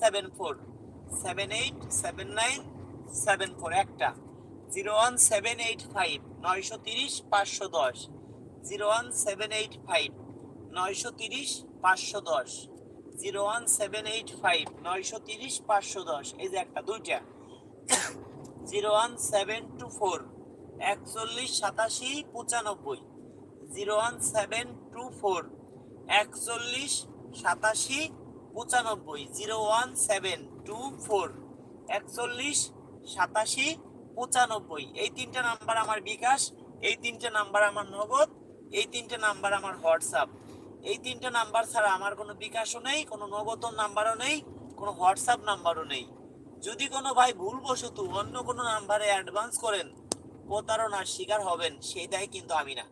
Seven eight seven nine seven four একটা zero one seven eight five নয়শো তিরিশ, পাঁচশো দশ zero one seven eight five নয়শো তিরিশ, পাঁচশো দশ zero one seven eight five নয়শো তিরিশ, পাঁচশো দশ, এই যে একটা, দুইটা zero one seven two four একচল্লিশ সাতাশি পঁচানব্বই zero one seven two four একচল্লিশ সাতাশি পঁচানব্বই, zero one seven two four, একচল্লিশ, সাতাশি, পঁচানব্বই। এই তিনটে নাম্বার আমার বিকাশ, এই তিনটে নাম্বার আমার নগদ, এই তিনটে নাম্বার আমার হোয়াটসঅ্যাপ। এই তিনটে নাম্বার ছাড়া আমার কোনো বিকাশও নেই, কোনো নগদ নাম্বারও নেই, কোনো হোয়াটসঅ্যাপ নাম্বারও নেই। যদি কোনো ভাই ভুলবশত অন্য কোনো নাম্বারে অ্যাডভান্স করেন, প্রতারণার শিকার হবেন, সেই দায় কিন্তু আমি না।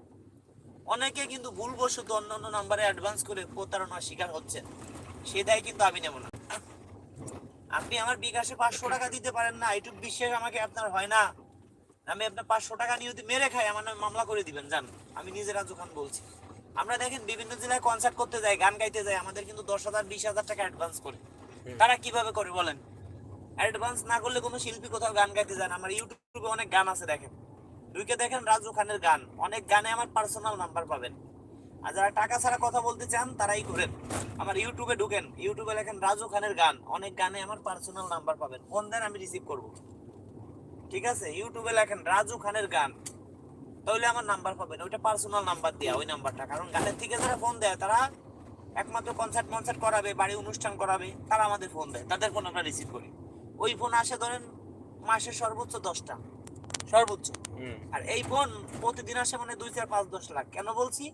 অনেকে কিন্তু ভুলবশত অন্য অন্য নাম্বারে অ্যাডভান্স করে প্রতারণার শিকার হচ্ছেন। সে দায় কিন্তু আমি নেব না। আপনি আমার বিকাশে পাঁচশো টাকা দিতে পারেন না এইটুকু বিশ্বাস আমাকে আপনার হয় না। আমি আপনার পাঁচশো টাকা নিয়ে যদি মেরে খাই আমার নামে মামলা করে দিবেন জান। আমি নিজে রাজু খান বলছি। আমরা দেখেন বিভিন্ন জেলায় কনসার্ট করতে যাই গান গাইতে যাই আমাদের কিন্তু দশ হাজার বিশ হাজার টাকা অ্যাডভান্স করে। তারা কীভাবে করে বলেন? অ্যাডভান্স না করলে কোনো শিল্পী কোথাও গান গাইতে যান আমার ইউটিউবে অনেক গান আছে দেখেন। ঢুকে দেখেন রাজু খানের গান। অনেক গানে আমার পার্সোনাল নাম্বার পাবেন। আর যারা টাকা ছাড়া কথা বলতে চান তারাই করেন আমার ইউটিউবে ঢুকেন। ইউটিউবে লেখেন রাজু খানের গান। অনেক গানে আমার পার্সোনাল নাম্বার পাবেন। ফোন দেন আমি রিসিভ করব? ঠিক আছে? ইউটিউবে লেখেন রাজু খানের গান। তাহলে আমার নাম্বার পাবেন। ওইটা পার্সোনাল নাম্বার দেয়া ওই নাম্বারটা কারণ গানের থেকে যারা ফোন দেয় তারা একমাত্র কনসার্ট কনসার্ট করাবে বাড়ি অনুষ্ঠান করাবে তারা আমাদের ফোন দেয়। তাদের ফোন আমরা রিসিভ করি। ওই ফোন আসে ধরেন মাসে সর্বোচ্চ দশটা। সর্বোচ্চ। আর এই ফোন প্রতিদিন আসে মানে দুই চার পাঁচ দশ লাখ। কেন বলছি?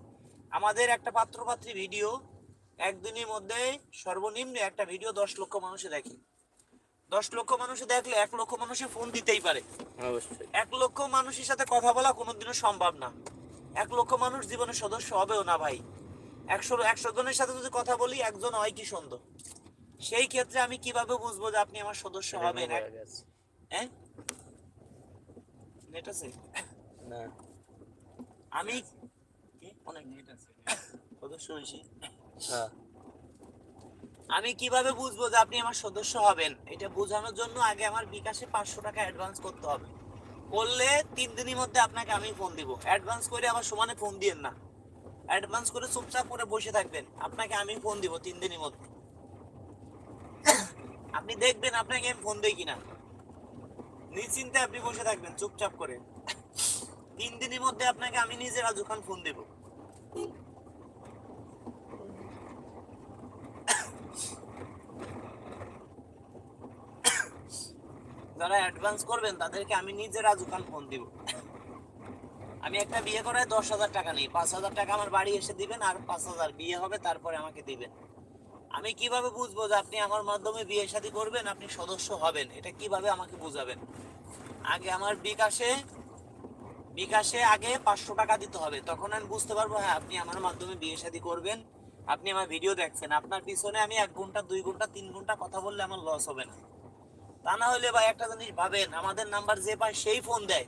আমাদের একটা পাত্রপাত্রী ভিডিও একদিনের মধ্যে সর্বনিম্ন একটা ভিডিও দশ লক্ষ মানুষে দেখে। দশ লক্ষ মানুষে দেখলে এক লক্ষ মানুষে ফোন দিতেই পারে। অবশ্যই। এক লক্ষ মানুষের সাথে কথা বলা কোনোদিনও সম্ভব না। এক লক্ষ মানুষ জীবনের সদস্য হবেও না ভাই। একশো একশো জনের সাথে যদি কথা বলি একজন হয় কি সুন্দর সেই ক্ষেত্রে আমি কীভাবে বুঝব যে আপনি আমার সদস্য হবেন? হ্যাঁ? নেট আছে? না। আমি সদস্য হয়েছি হ্যাঁ। আমি কীভাবে বুঝব যে আপনি আমার সদস্য হবেন? এটা বোঝানোর জন্য আগে আমার বিকাশে পাঁচশো টাকা অ্যাডভান্স করতে হবে। করলে তিন দিনের মধ্যে আপনাকে আমি ফোন দিব। অ্যাডভান্স করে আমার সমানে ফোন দিয়েন না। অ্যাডভান্স করে চুপচাপ করে বসে থাকবেন। আপনাকে আমি ফোন দিব তিন দিনের মধ্যে। আপনি দেখবেন আপনাকে আমি ফোন দেই কিনা। নিশ্চিন্তে আপনি বসে থাকবেন চুপচাপ করে। তিন দিনের মধ্যে আপনাকে আমি নিজে রাজু খান ফোন দেবো। যারা অ্যাডভান্স করবেন, তাদেরকে আমি নিজে রাজু খান ফোন দিব। আমি একটা বিয়ে করায় দশ হাজার টাকা নিই। পাঁচ হাজার টাকা আমার বাড়ি এসে দিবেন আর পাঁচ হাজার বিয়ে হবে, তারপরে আমাকে দিবেন। আমি কীভাবে বুঝব যে আপনি আমার মাধ্যমে বিয়ে শাদী করবেন? আপনি সদস্য হবেন। এটা কীভাবে আমাকে বুঝাবেন? আগে আমার বিকাশে বিকাশে আগে পাঁচশো টাকা দিতে হবে। তখন আমি বুঝতে পারব হ্যাঁ আপনি আমার মাধ্যমে বিয়ে শাদী করবেন, আপনি আমার ভিডিও দেখছেন। আপনার পিছনে আমি এক ঘণ্টা, দুই ঘণ্টা, তিন ঘণ্টা কথা বললে আমার লস হবে না। তা না হলে ভাই একটা জিনিস ভাবেন, আমাদের নাম্বার যে পায় সেই ফোন দেয়।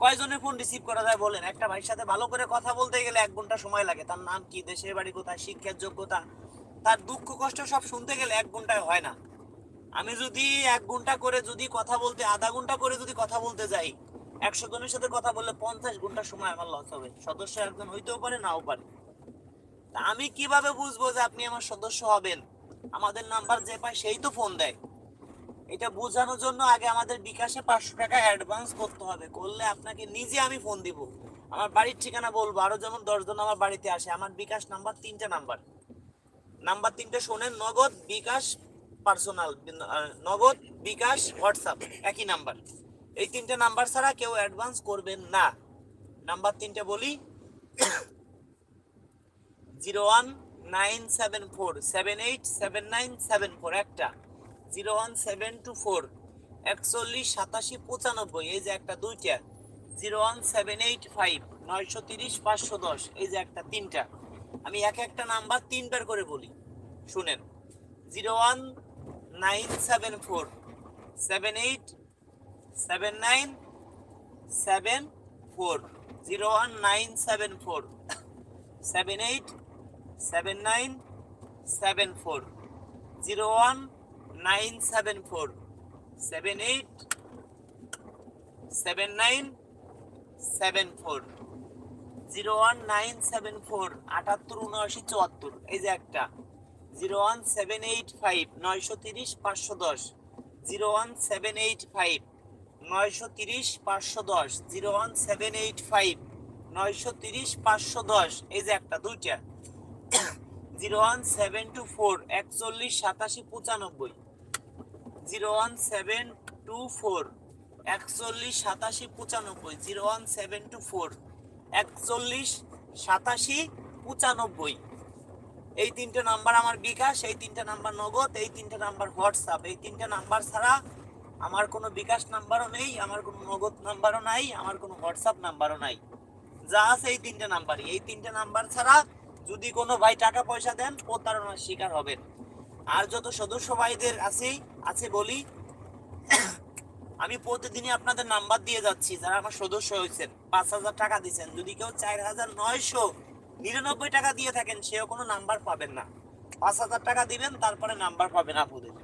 কয়জনের ফোন রিসিভ করা যায় বলেন? একটা ভাইয়ের সাথে ভালো করে কথা বলতে গেলে এক ঘণ্টা সময় লাগে। তার নাম কি, দেশের বাড়ি কোথায়, শিক্ষার যোগ্যতা? তার দুঃখ, কষ্ট সব শুনতে গেলে এক ঘন্টায় হয় না। আমি যদি এক ঘণ্টা করে যদি কথা বলতে, আধা ঘণ্টা করে যদি কথা বলতে যাই একশো জনের সাথে কথা বললে পঞ্চাশ ঘণ্টা সময় আমার লস হবে। সদস্য একজন হইতেও পারে, নাও পারে। আমি কীভাবে বুঝব যে আপনি আমার সদস্য হবেন? আমাদের নাম্বার যে পায় সেই তো ফোন দেয়। এটা বোঝানোর জন্য আগে আমাদের বিকাশে পাঁচশো টাকা অ্যাডভান্স করতে হবে। করলে আপনাকে নিজে আমি ফোন দিব। আমার বাড়ির ঠিকানা বলব। আরও যেমন দশজন আমার বাড়িতে আসে, আমার বিকাশ নাম্বার তিনটা নাম্বার নাম্বার তিনটে শোনেন, নগদ, বিকাশ পার্সোনাল নগদ, বিকাশ হোয়াটসঅ্যাপ একই নাম্বার এই তিনটে নাম্বার ছাড়া কেউ অ্যাডভান্স করবেন না। নাম্বার তিনটে বলি। Zero one nine seven four, seven eight, seven nine, seven four একটা। Zero one seven two four, একচল্লিশ, সাতাশি, পঁচানব্বই, এই যে একটা, দুইটা। Zero one seven eight five, নয়শো তিরিশ, পাঁচশো দশ, এই যে একটা, তিনটা। আমি এক একটা নাম্বার তিনবার করে বলি। শুনেন। Zero one nine seven four, seven eight seven nine seven four zero one nine seven four seven eight seven nine seven four zero one nine seven four seven eight seven nine seven four zero one nine seven four আটাত্তর, উনআশি, চুয়াত্তর. এই যে একটা। Zero one seven eight five নয়শো তিরিশ, পাঁচশো দশ। Zero one seven eight five নয়শো তিরিশ, পাঁচশো দশ, zero one seven eight five, নয়শো তিরিশ, পাঁচশো দশ, এই যে একটা, দুইটা। Zero one seven two four, একচল্লিশ সাতাশি পঁচানব্বই। Zero one seven two four, একচল্লিশ সাতাশি পঁচানব্বই, zero one seven two four, একচল্লিশ সাতাশি পঁচানব্বই। এই তিনটে নাম্বার আমার বিকাশ, এই তিনটে নাম্বার নগদ, এই তিনটে নাম্বার হোয়াটসঅ্যাপ, এই তিনটে নাম্বার ছাড়া আমার কোনো বিকাশ নাম্বারও নেই, আমার কোনো নগদ নাম্বারও নাই, আমার কোনো হোয়াটসঅ্যাপ নাম্বারও নাই। যা আছে এই তিনটে নাম্বারই। এই তিনটে নাম্বার ছাড়া যদি কোনো ভাই টাকা পয়সা দেন, প্রতারণার শিকার হবেন। আর যত সদস্য ভাইদের আছে আছে বলি, আমি প্রতিদিনই আপনাদের নাম্বার দিয়ে যাচ্ছি, যারা আমার সদস্য হয়েছেন, পাঁচ হাজার টাকা দিচ্ছেন যদি কেউ চার হাজার নয়শো নিরানব্বই টাকা দিয়ে থাকেন, সেও কোনো নাম্বার পাবেন না। পাঁচ হাজার টাকা দিবেন, তারপরে নাম্বার পাবেন আপুদের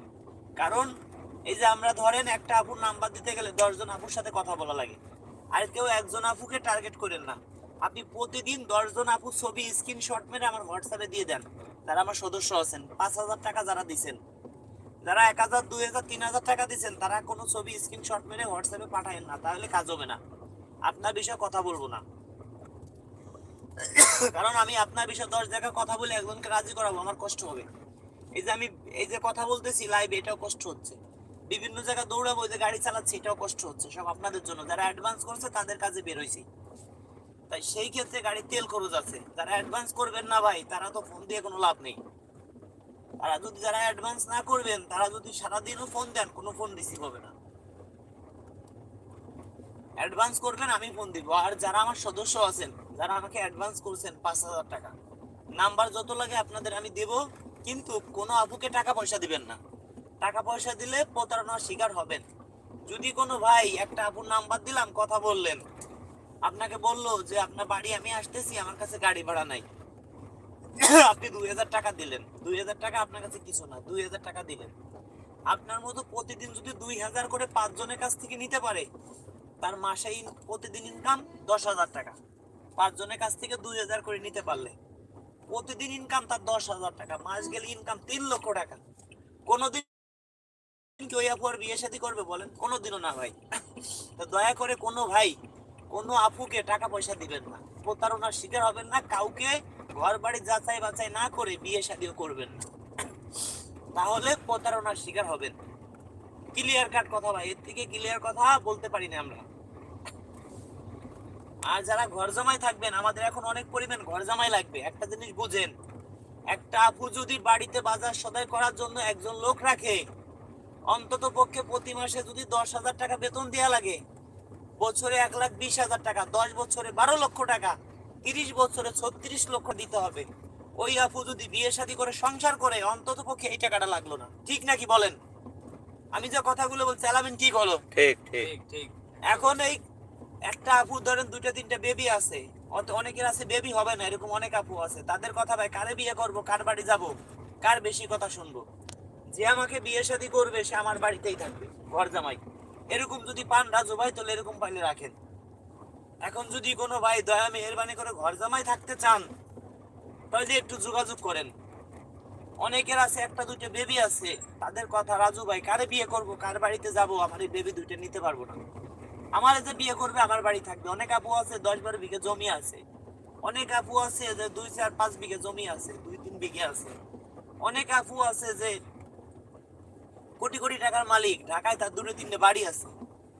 কারণ এই যে আমরা ধরেন একটা আপুর নাম্বার দিতে গেলে দশজন আপুর সাথে কথা বলা লাগে। আর কেউ একজন আপুকে টার্গেট করেন না। আপনি প্রতিদিন দশজন আপুর ছবি স্ক্রিনশট মেরে আমার হোয়াটসঅ্যাপে দিয়ে দেন। যারা আমার সদস্য আছেন, পাঁচ হাজার টাকা যারা দিচ্ছেন যারা এক হাজার, দুই হাজার, তিন হাজার টাকা দিচ্ছেন তারা কোনো ছবি স্ক্রিনশট মেরে হোয়াটসঅ্যাপে পাঠায়েন না, তাহলে কাজ হবে না। আপনার বিষয়ে কথা বলব না। কারণ আমি আপনার বিষয়ে দশ জায়গায় কথা বলে একজনকে রাজি করাবো, আমার কষ্ট হবে। এই যে আমি, এই যে কথা বলতেছি লাইভ এটাও কষ্ট হচ্ছে। বিভিন্ন জায়গায় দৌড়াবো যে গাড়ি চালাচ্ছি, এটাও কষ্ট হচ্ছে। সব আপনাদের জন্য। যারা অ্যাডভান্স করছে, তাদের কাজে বের হইছি। তাই সেই ক্ষেত্রে গাড়ির তেল খরচ আছে। যারা অ্যাডভান্স করবেন না ভাই, তারা তো ফোন দিয়ে কোনো লাভ নেই। তারা যদি যারা অ্যাডভান্স না করবেন, তারা যদি সারাদিনও ফোন দেন, কোনো ফোন রিসিভ হবে না। অ্যাডভান্স করবেন, আমি ফোন দিব। আর যারা আমার সদস্য আছেন, যারা আমাকে অ্যাডভান্স করছেন, পাঁচ হাজার টাকা। নাম্বার যত লাগে আপনাদের আমি দেব, কিন্তু কোনো আপুকে টাকা পয়সা দিবেন না। টাকা পয়সা দিলে প্রতারণার শিকার হবেন। যদি কোনো ভাই একটা আপুর নাম্বার দিলাম, কথা বললেন। আপনাকে বলল যে, আপনার বাড়ি আমি আসতেছি, আমার কাছে গাড়ি ভাড়া নাই। আপনি দুই হাজার টাকা দিলেন। দুই হাজার টাকা আপনার কাছে কিছু না, দুই হাজার টাকা দিলেন। আপনার মতো প্রতিদিন যদি দুই হাজার করে পাঁচজনের কাছ থেকে নিতে পারে, তার মাসে প্রতিদিন ইনকাম দশ হাজার টাকা। পাঁচজনের কাছ থেকে দুই হাজার করে নিতে পারলে, প্রতিদিন ইনকাম তার দশ হাজার টাকা, মাস গেলে ইনকাম তিন লক্ষ টাকা। কোনোদিন কি ওই আপু আর বিয়ে শাদী করবে বলেন? কোনোদিনও না ভাই। দয়া করে কোনো ভাই, কোনো আপুকে টাকা পয়সা দিবেন না। প্রতারণার শিকার হবেন না, কাউকে ঘর বাড়ি যাচাই বাছাই না করে বিয়ে শাদীও করবেন না। তাহলে প্রতারণার শিকার হবেন। ক্লিয়ার কাট কথা ভাই, এর থেকে ক্লিয়ার কথা বলতে পারি না আমরা। আর যারা ঘর জামাই থাকবেন, আমাদের এখন অনেক পরিমাণ ঘর জামাই লাগবে। একটা জিনিস বুঝেন, একটা আপু যদি বাড়িতে বাজার সদাই করার জন্য একজন লোক রাখে অন্তত পক্ষে প্রতি মাসে যদি দশ হাজার টাকা বেতন দেওয়া লাগে বছরে এক লাখ বিশ হাজার টাকা দশ বছরে বারো লক্ষ টাকা তিরিশ বছরে ছত্রিশ লক্ষ দিতে হবে। ওই আপু যদি বিয়ে শাদী করে সংসার করে অন্তত পক্ষে এই টাকাটা লাগল না। ঠিক নাকি বলেন? আমি যে কথাগুলো বলছি চালাবেন ঠিক হলো? ঠিক ঠিক। ঠিক ঠিক। এখন এই একটা আপু ধরেন দুইটা তিনটা বেবি আছে। অত- অনেকের আছে বেবি হবে না এরকম অনেক আপু আছে। তাদের কথা ভাই কারে বিয়ে করব কার বাড়ি যাব কার বেশি কথা শুনব? যে আমাকে বিয়ে শাদী করবে, সে আমার বাড়িতেই থাকবে, ঘর জামাই। এরকম যদি পান রাজু ভাই, তাহলে এরকম পাইলে রাখেন। এখন যদি কোনো ভাই দয়া, মেহরবানি করে ঘর জামাই থাকতে চান, তাহলে একটু যোগাযোগ করেন। অনেকের আছে, একটা দুইটা বেবি আছে, তাদের কথা রাজু ভাই, কারে বিয়ে করব, কার বাড়িতে যাব, আমার এই বেবি দুইটা নিতে পারব না। আমার যে বিয়ে করবে, আমার বাড়ি থাকবে। অনেক আপু আছে, দশ বারো বিঘে জমি আছে। অনেক আপু আছে যে দুই চার পাঁচ বিঘে জমি আছে, দুই তিন বিঘে আছে। অনেক আপু আছে যে কোটি কোটি টাকার মালিক, ঢাকায় তার দুটো তিনটে বাড়ি আছে।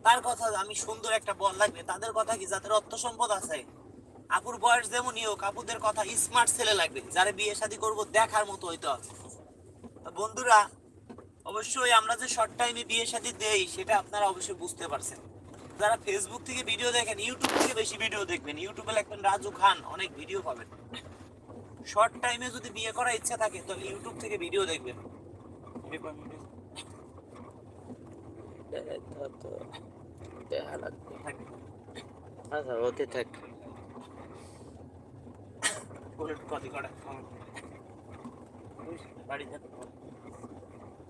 তার কথা আমি সুন্দর একটা বল লাগবে, তাদের কথা কি যাদের অর্থ সম্পদ আছে? আপুর বয়স যেমনই হোক, আপুদের কথা স্মার্ট ছেলে লাগবে, যারা বিয়ে শাদী করব দেখার মতো হইতে হবে। বন্ধুরা, অবশ্যই আমরা যে শর্ট টাইমে বিয়ে শাদী দেই, সেটা আপনারা অবশ্যই বুঝতে পারছেন। যারা ফেসবুক থেকে ভিডিও দেখেন ইউটিউব থেকে বেশি ভিডিও দেখবেন। ইউটিউবে লিখবেন, রাজু খান অনেক ভিডিও পাবেন। শর্ট টাইমে যদি বিয়ে করার ইচ্ছা থাকে, তাহলে ইউটিউব থেকে ভিডিও দেখবেন। দেখা লাগবে আচ্ছা হতে থাক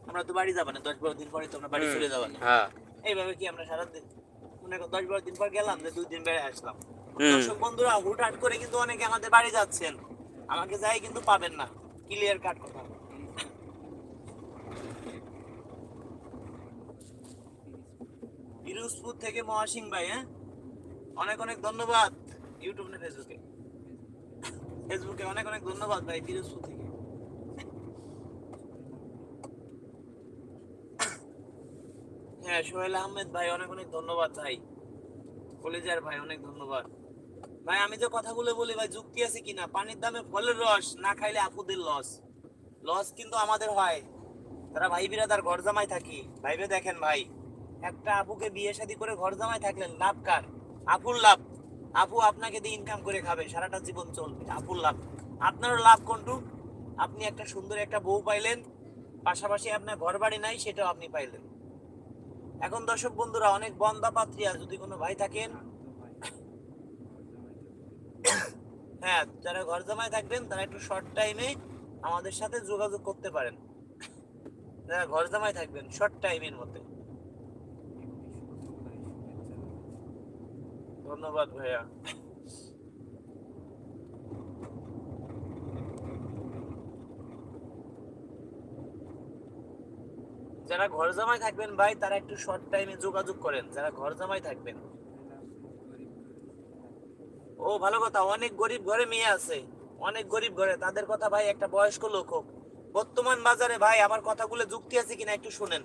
আমরা তো বাড়ি যাব না দশ বারো দিন পরে তো আমরা বাড়ি চলে যাব না। হ্যাঁ। এইভাবে কি আমরা সারাদিন মনে করো দশ বারো দিন পর গেলাম যে দুই দিন বেড়ে আসলাম। দর্শক বন্ধুরা হুটহাট করে কিন্তু অনেকে আমাদের বাড়ি যাচ্ছেন। আমাকে যাই কিন্তু পাবেন না। ক্লিয়ার কাট কথা। পিরোজপুর থেকে মহাসিং ভাই হ্যাঁ? অনেক অনেক ধন্যবাদ ইউটিউব না ফেসবুকে ফেসবুকে অনেক অনেক ধন্যবাদ ভাই পিরোজপুর থেকে। হ্যাঁ সোহেল আহমেদ ভাই, অনেক অনেক ধন্যবাদ ভাই। কলেজার ভাই, অনেক ধন্যবাদ। ভাই, আমি যে কথাগুলো বলি ভাই, যুক্তি আছে কিনা? পানির দামে ফলের রস না খাইলে আপুদের লস লস কিন্তু আমাদের হয়। তারা ভাই বিরাদার ঘর জামাই থাকি। ভাইবে দেখেন ভাই। একটা আপুকে বিয়ে শাদী করে ঘর জামাই থাকলেন, লাভ কার? আপুর লাভ। আপু আপনাকে দিয়ে ইনকাম করে খাবে, সারাটা জীবন চলবে, আপুর লাভ। আপনারও লাভ কোনটু। আপনি একটা সুন্দর একটা বউ পাইলেন, পাশাপাশি আপনার ঘর বাড়ি নাই, সেটাও আপনি পাইলেন। এখন দর্শক বন্ধুরা, অনেক বন্দা পাত্রিয়া যদি কোনো ভাই থাকেন হ্যাঁ যারা ঘর জামাই থাকবেন, তারা একটু শর্ট টাইমে আমাদের সাথে যোগাযোগ করতে পারেন। যারা ঘর জামাই থাকবেন শর্ট টাইমের মধ্যে। ধন্যবাদ, ভাইয়া। যারা ঘর জামাই থাকবেন ভাই, তারা একটু শর্ট টাইমে যোগাযোগ করেন। যারা ঘর জামাই থাকবেন। ও, ভালো কথা। অনেক গরিব ঘরে মেয়ে আছে। অনেক গরিব ঘরে। তাদের কথা ভাই একটা বয়স্ক লোক হোক। বর্তমান বাজারে ভাই, আমার কথাগুলো যুক্তি আছে কিনা একটু শুনেন।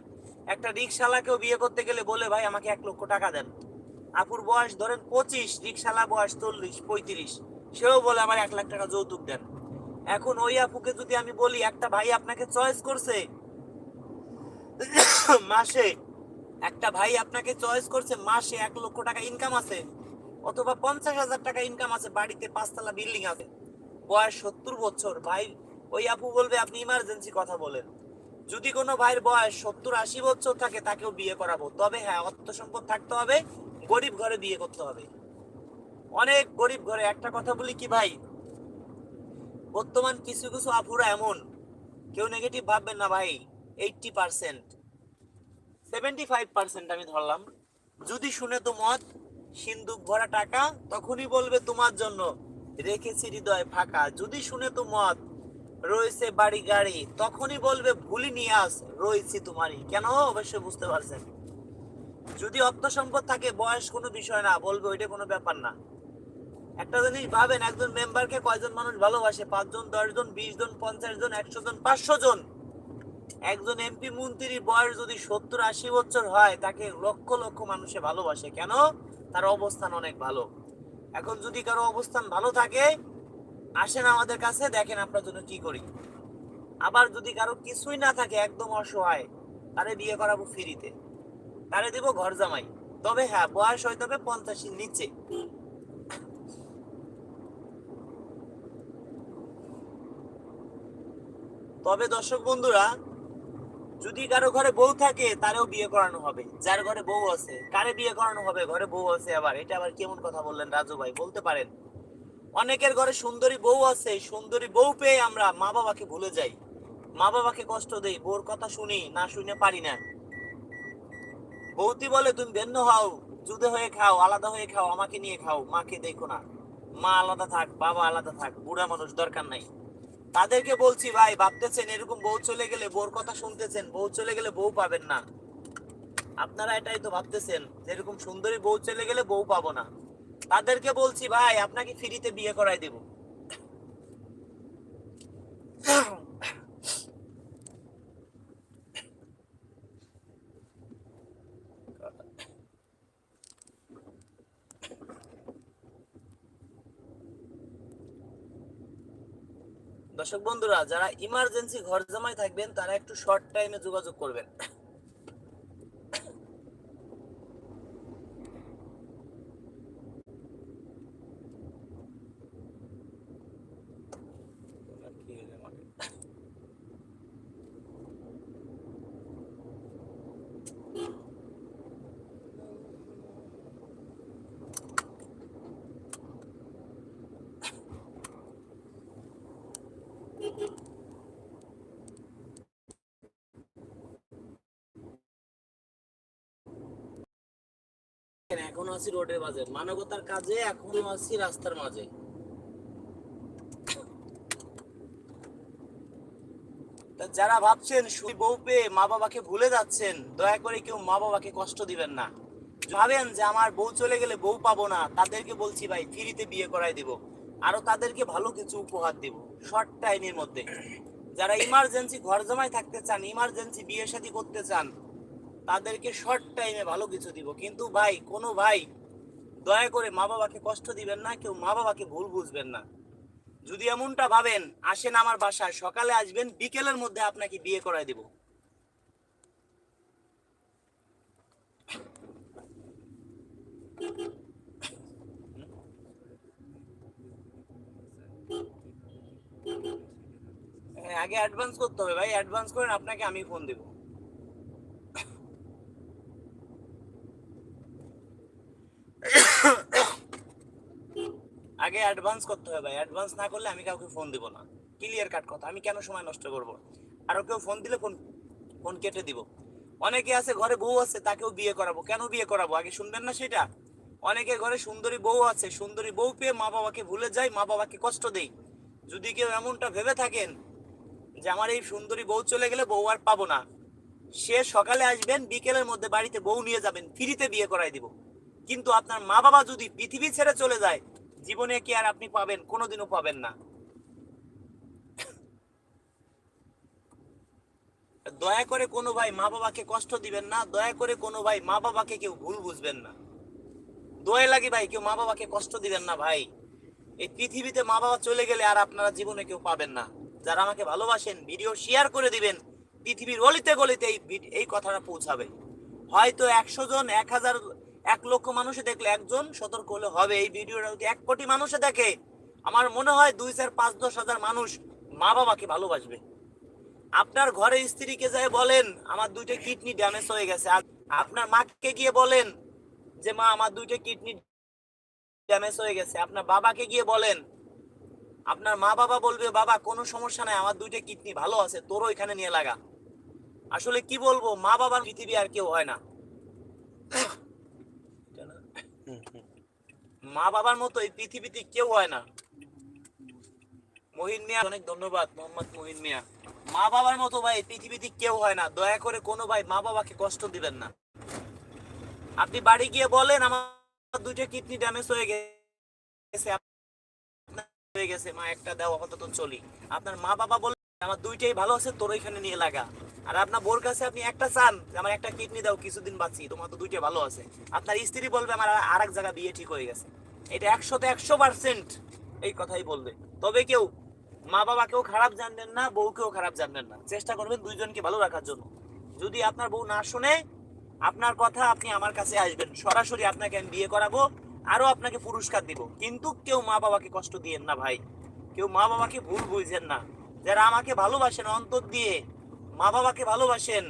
একটা রিক্সাওয়ালাকেও বিয়ে করতে গেলে বলে ভাই, আমাকে এক লক্ষ টাকা দেন। আপুর বয়স ধরেন পঁচিশ রিক্সাওয়ালা বয়স চল্লিশ, পঁয়ত্রিশ। সেও বলে, আমার এক লাখ টাকা যৌতুক দেন। এখন ওই আপুকে যদি আমি বলি, একটা ভাই আপনাকে চয়েস করছে মাসে, একটা ভাই আপনাকে চয়েস করছে মাসে এক লক্ষ টাকা ইনকাম আছে, অথবা পঞ্চাশ হাজার টাকা ইনকাম আছে, বাড়িতে পাঁচতলা বিল্ডিং আছে, বয়স সত্তর বছর, ভাই, ওই আপু বলবে, আপনি ইমার্জেন্সি কথা বলেন। যদি কোনো ভাইয়ের বয়স সত্তর আশি বছর থাকে, তাকেও বিয়ে করাবো। তবে হ্যাঁ অর্থ সম্পদ থাকতে হবে গরিব ঘরে বিয়ে করতে হবে। অনেক গরিব ঘরে, একটা কথা বলি কি ভাই? বর্তমান কিছু কিছু আপুরা এমন, কেউ নেগেটিভ ভাববেন না ভাই eighty percent seventy five percent আমি ধরলাম। যদি শুনে তো মত সিন্দুক ভরা টাকা, তখনই বলবে তোমার জন্য, রেখেছি হৃদয় ফাঁকা। যদি শুনে তো মত রয়েছে বাড়ি গাড়ি, তখনই বলবে, ভুলি নিয়ে আস, রয়েছি তোমারই। কেন? অবশ্যই বুঝতে পারছেন। যদি অর্থ সম্পদ থাকে, বয়স কোনো বিষয় না, বলবে ওইটা কোনো ব্যাপার না। একটা জিনিস ভাবেন, একজন মেম্বারকে কয়জন মানুষ ভালোবাসে? পাঁচজন, দশজন বিশ জন পঞ্চাশ জন একশো জন পাঁচশো জন একজন এমপি মন্ত্রীর বয়স যদি সত্তর, আশি বছর হয়, তাকে লক্ষ লক্ষ মানুষে ভালোবাসে। কেন? তার অবস্থান অনেক ভালো। এখন যদি কারও অবস্থান ভালো থাকে, আসেন আমাদের কাছে, দেখেন আপনার জন্য কি করি। আবার যদি কারও কিছুই না থাকে, একদম অসহায়, তারে বিয়ে করাবো ফ্রিতে। তারে দেবো ঘর জামাই। তবে হ্যাঁ বয়স হইতে হবে পঞ্চাশের নিচে। তবে দর্শক বন্ধুরা, যদি কারও ঘরে বউ থাকে, তারেও বিয়ে করানো হবে। যার ঘরে বউ আছে, কারে বিয়ে করানো হবে? ঘরে বউ আছে আবার। এটা আবার কেমন কথা বললেন রাজু ভাই? বলতে পারেন। অনেকের ঘরে সুন্দরী বউ আছে, সুন্দরী বউ পেয়ে আমরা মা বাবাকে ভুলে যাই। মা বাবাকে কষ্ট দেই, বউর কথা শুনি, না শুনে পারি না। বৌতি বলে তুমি ভিন্ন হও, যুদে হয়ে খাও, আলাদা হয়ে খাও, আমাকে নিয়ে খাও, মাকে দেখো না। মা আলাদা থাক, বাবা আলাদা থাক, বুড়া মানুষ দরকার নাই। তাদেরকে বলছি, ভাই, ভাবতেছেন এরকম বউ চলে গেলে বউর কথা শুনতেছেন, বউ চলে গেলে বউ পাবেন না। আপনারা এটাই তো ভাবতেছেন এরকম সুন্দরী বউ চলে গেলে বউ পাবো না। তাদেরকে বলছি, ভাই, আপনাকে ফ্রিতে বিয়ে করাই দেব। দর্শক বন্ধুরা যারা ইমার্জেন্সি ঘর জামাই থাকবেন তারা একটু শর্ট টাইমে যোগাযোগ করবেন। এখনও আছি রোডের মাঝে। মানবতার কাজে এখনও আছি রাস্তার মাঝে। যারা ভাবছেন শুধু বউ পেয়ে মা বাবাকে ভুলে যাচ্ছেন, দয়া করে কেউ মা বাবাকে কষ্ট দিবেন না। ভাবেন যে আমার বউ চলে গেলে বউ পাবো না, তাদেরকে বলছি ভাই, ফ্রিতে বিয়ে করাই দিব। আরও তাদেরকে ভালো কিছু উপহার দিব শর্ট টাইমের মধ্যে। যারা ইমার্জেন্সি ঘর জমায় থাকতে চান ইমার্জেন্সি বিয়ে শাদী করতে চান তাদেরকে শর্ট টাইমে ভালো কিছু দিব। কিন্তু ভাই কোনো ভাই দয়া করে মা বাবাকে কষ্ট দিবেন না কেউ মা বাবাকে ভুল বুঝবেন না। যদি এমনটা ভাবেন আসেন আমার বাসায় সকালে আসবেন বিকেলের মধ্যে আপনাকে বিয়ে করায় দেব। হ্যাঁ, আগে অ্যাডভান্স করতে হবে ভাই অ্যাডভান্স করেন আপনাকে আমি ফোন দেব। আগে অ্যাডভান্স করতে হবে অ্যাডভান্স না করলে আমি কাউকে ফোন দিব না। ক্লিয়ার কাট কথা। আমি কেন সময় নষ্ট করব? আরও কেউ ফোন দিলে ফোন ফোন কেটে দিব। অনেকে আছে, ঘরে বউ আছে, তাকেও বিয়ে করাবো। কেন বিয়ে করাবো? আগে শুনবেন না সেটা? অনেকে ঘরে সুন্দরী বউ আছে। সুন্দরী বউ পেয়ে মা বাবাকে ভুলে যাই, মা বাবাকে কষ্ট দেই। যদি কেউ এমনটা ভেবে থাকেন যে আমার এই সুন্দরী বউ চলে গেলে বউ আর পাবো না, সে সকালে আসবেন, বিকেলের মধ্যে বাড়িতে বউ নিয়ে যাবেন, ফ্রিতে বিয়ে করাই দিব। কিন্তু আপনার মা বাবা যদি পৃথিবী ছেড়ে চলে যায় জীবনে কি আর আপনি পাবেন? কোনোদিনও পাবেন না। দয়া করে কোনো ভাই মা বাবাকে কষ্ট দিবেন না, দয়া করে কোনো ভাই মা বাবাকে কেউ ভুল বুঝবেন না। দয়া লাগে ভাই, কেউ মা বাবাকে কষ্ট দিবেন না ভাই। এই পৃথিবীতে মা বাবা চলে গেলে আর আপনারা জীবনে কেউ পাবেন না। যারা আমাকে ভালোবাসেন, ভিডিও শেয়ার করে দিবেন, পৃথিবীর অলিতে গলিতে এই এই কথাটা পৌঁছাবে। হয়তো একশো জন, এক হাজার এক লক্ষ মানুষে দেখলে একজন সতর্ক হলে হবে। এই ভিডিওটা যদি এক কোটি মানুষে দেখে, আমার মনে হয় দুই চার পাঁচ দশ হাজার মানুষ মা বাবাকে ভালোবাসবে। আপনার ঘরে স্ত্রীকে যায় বলেন, আমার দুইটা কিডনি ড্যামেজ হয়ে গেছে। আপনার মাকে গিয়ে বলেন যে, মা, আমার দুইটা কিডনি ড্যামেজ হয়ে গেছে। আপনার বাবাকে গিয়ে বলেন, আপনার মা বাবা বলবে, বাবা, কোনো সমস্যা নাই, আমার দুইটা কিডনি ভালো আছে, তোরও এখানে নিয়ে লাগা। আসলে কি বলব, মা বাবার পৃথিবী আর কেউ হয় না। মা বাবার মতো এই পৃথিবীতে কেউ হয় না। মহিন মিয়া, অনেক ধন্যবাদ, মোহাম্মদ মহিন মিয়া। মা বাবার মতো ভাই পৃথিবীতে কেউ হয় না। দয়া করে কোনো ভাই মা বাবাকে কষ্ট দিবেন না। আপনি বাড়ি গিয়ে বলেন, আমার দুইটা কিডনি ড্যামেজ হয়ে গেছে হয়ে গেছে, মা, একটা দাও, আপাতত চলি। আপনার মা বাবা বলে আমার দুইটাই ভালো আছে, তোর এখানে নিয়ে লাগা। আর আপনার বোর কাছে আপনি একটা চান আমার একটা কিডনি দাও, কিছুদিন বাঁচি, তোমার তো দুইটাই ভালো আছে। আপনার স্ত্রী বলবে আমার আর এক জায়গায় বিয়ে ঠিক হয়ে গেছে। এটা একশোতে একশো পার্সেন্ট এই কথাই বলবে। তবে কেউ মা বাবাকেও খারাপ জানবেন না, বউকেও খারাপ জানবেন না। চেষ্টা করবেন দুইজনকে ভালো রাখার জন্য। যদি আপনার বউ না শুনে, আপনার কথা আপনি আমার কাছে আসবেন। সরাসরি আপনাকে আমি বিয়ে করাবো আরও আপনাকে পুরস্কার দিব। কিন্তু কেউ মা বাবাকে কষ্ট দিয়েন না ভাই। কেউ মা বাবাকে ভুল বুঝেন না। যারা আমাকে ভালোবাসেন, অন্তর দিয়ে, মা বাবাকে ভালোবাসেন,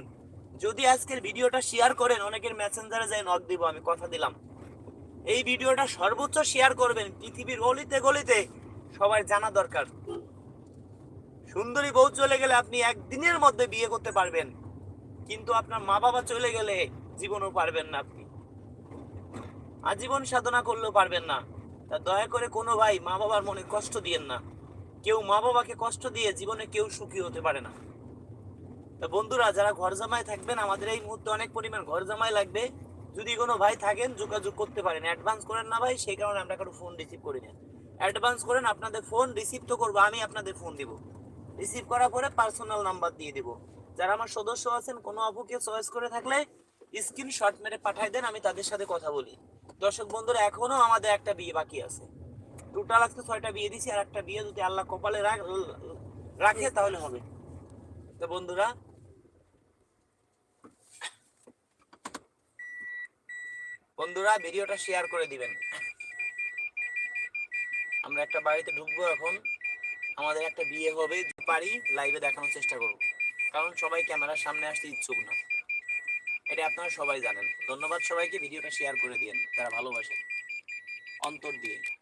যদি আজকের ভিডিওটা শেয়ার করেন, অনেকের মেসেঞ্জারে যাই নক দিব, আমি কথা দিলাম। এই ভিডিওটা সর্বোচ্চ শেয়ার করবেন, পৃথিবীর অলিতে গলিতে সবাই জানা দরকার। সুন্দরী বউ চলে গেলে আপনি একদিনের মধ্যে বিয়ে করতে পারবেন, কিন্তু আপনার মা বাবা চলে গেলে জীবনও পারবেন না আপনি। আজীবন সাধনা করলেও পারবেন না। তা দয়া করে কোনো ভাই মা বাবার মনে কষ্ট দিয়েন না। কেউ মা বাবাকে কষ্ট দিয়ে জীবনে কেউ সুখী হতে পারে না। বন্ধুরা, যারা ঘর জামায় থাকবেন, আমাদের এই মুহূর্তে অনেক পরিমাণ ঘর জামাই লাগবে। যদি কোনো ভাই থাকেন, যোগাযোগ করতে পারেন। অ্যাডভান্স করেন না ভাই, সেই কারণে আমরা কারও ফোন রিসিভ করি না। অ্যাডভান্স করেন, আপনাদের ফোন রিসিভ তো করব, আমি আপনাদের ফোন দিব। রিসিভ করার পরে পার্সোনাল নাম্বার দিয়ে দিব। যারা আমার সদস্য আছেন, কোনো আপুকে চয়েস করে থাকলে স্ক্রিনশট মেরে পাঠাই দেন, আমি তাদের সাথে কথা বলি। দর্শক বন্ধুরা, এখনও আমাদের একটা বিয়ে বাকি আছে। টোটাল আজকে ছয়টা বিয়ে দিছি, আর একটা বিয়ে যদি আল্লাহ কপালে রাখ- তাহলে হবে। তো বন্ধুরা বন্ধুরা ভিডিওটা শেয়ার করে দিবেন। আমরা একটা বাড়িতে ঢুকবো এখন। আমাদের একটা বিয়ে হবে পারি লাইভে দেখানোর চেষ্টা করব। কারণ সবাই ক্যামেরার সামনে আসতে ইচ্ছুক না। এটা আপনারা সবাই জানেন। ধন্যবাদ সবাইকে, ভিডিওটা শেয়ার করে দিয়েন, যারা ভালোবাসেন। অন্তর দিয়ে।